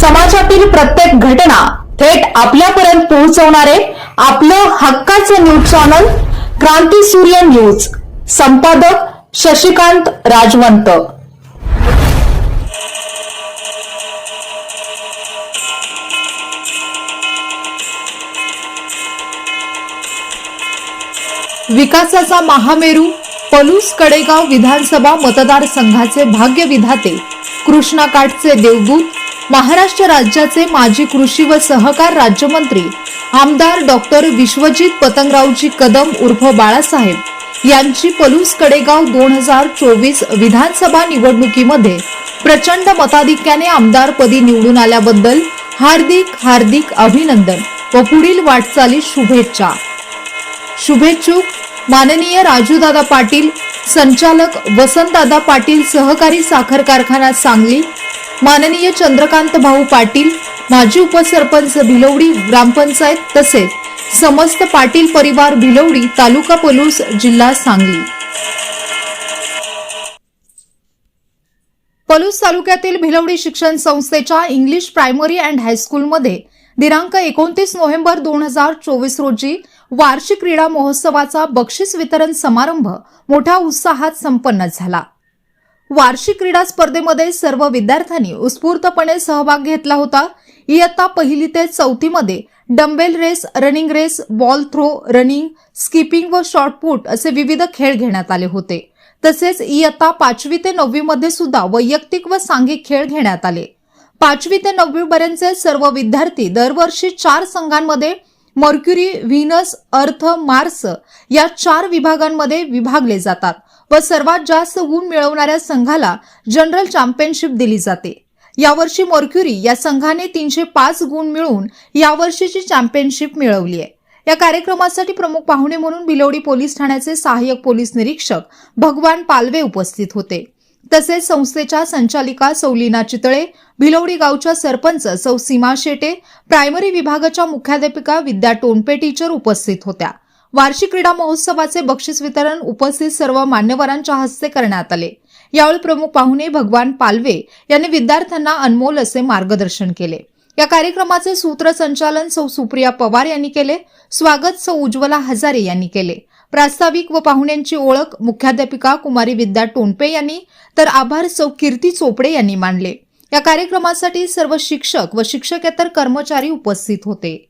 समाजातील प्रत्येक घटना थेट आपल्यापर्यंत पोहोचवणारे आपलं हक्काचं न्यूज चॅनल क्रांती सूर्य न्यूज. संपादक शशिकांत राजवंत. विकासाचा महामेरू पलूस कडेगाव विधानसभा मतदारसंघाचे भाग्य विधाते कृष्णा काठचे देवदूत महाराष्ट्र राज्याचे माजी कृषी व सहकार राज्यमंत्री आमदार डॉक्टर विश्वजित पतंगरावजी कदम उर्फ बाळासाहेब यांची पलूस कडेगाव दोन हजार चोवीस विधानसभा निवडणुकीमध्ये प्रचंड मताधिक्याने आमदारपदी निवडून आल्याबद्दल हार्दिक हार्दिक अभिनंदन व पुढील वाटचाली शुभेच्छा. शुभेच्छुक माननीय राजूदादा पाटील संचालक वसंतदादा पाटील सहकारी साखर कारखाना सांगली माननीय चंद्रकांत भाऊ पाटील माजी उपसरपंच भिलवडी ग्रामपंचायत तसेच समस्त पाटील परिवार भिलवडी तालुका पलूस जिल्हा सांगली. पलूस तालुक्यातील भिलवडी शिक्षण संस्थेच्या इंग्लिश प्रायमरी अँड हायस्कूलमध्ये दिनांक एकोणतीस नोव्हेंबर दोन हजार चोवीस रोजी वार्षिक क्रीडा महोत्सवाचा बक्षीस वितरण समारंभ मोठ्या उत्साहात संपन्न झाला. वार्षिक क्रीडा स्पर्धेमध्ये सर्व विद्यार्थ्यांनी उत्स्फूर्तपणे सहभाग घेतला होता. इयत्ता पहिली ते चौथीमध्ये dumbbell race running race ball throw running skipping व शॉर्टपुट असे विविध खेळ घेण्यात आले होते. तसेच इयत्ता पाचवी ते नववी मध्ये सुद्धा वैयक्तिक व सांघिक खेळ घेण्यात आले. पाचवी ते नववी पर्यंतचे सर्व विद्यार्थी दरवर्षी चार संघांमध्ये मर्क्युरी व्हिनस अर्थ मार्स या चार विभागांमध्ये विभागले जातात. व सर्वात जास्त गुण मिळवणाऱ्या संघाला जनरल चॅम्पियनशिप दिली जाते. यावर्षी मॉर्क्युरी या संघाने तीनशे पाच गुण मिळवून यावर्षीची चॅम्पियनशिप मिळवली आहे. या कार्यक्रमासाठी प्रमुख पाहुणे म्हणून भिलवडी पोलीस ठाण्याचे सहाय्यक पोलीस निरीक्षक भगवान पालवे उपस्थित होते. तसेच संस्थेच्या संचालिका सौलीना चितळे भिलवडी गावच्या सरपंच सौ सीमा शेटे प्रायमरी विभागाच्या मुख्याध्यापिका विद्या टोनपे टीचर उपस्थित होत्या. वार्षिक क्रीडा महोत्सवाचे बक्षीस वितरण उपस्थित सर्व मान्यवरांच्या हस्ते करण्यात आले. यावेळी प्रमुख पाहुणे भगवान पालवे यांनी विद्यार्थ्यांना अनमोल असे मार्गदर्शन केले. या कार्यक्रमाचे सूत्रसंचालन सौ सुप्रिया पवार यांनी केले. स्वागत सौ उज्ज्वला हजारे यांनी केले. प्रास्ताविक व पाहुण्यांची ओळख मुख्याध्यापिका कुमारी विद्या टोनपे यांनी तर आभार सौ कीर्ती चोपडे यांनी मानले. या कार्यक्रमासाठी सर्व शिक्षक व शिक्षकेतर कर्मचारी उपस्थित होते.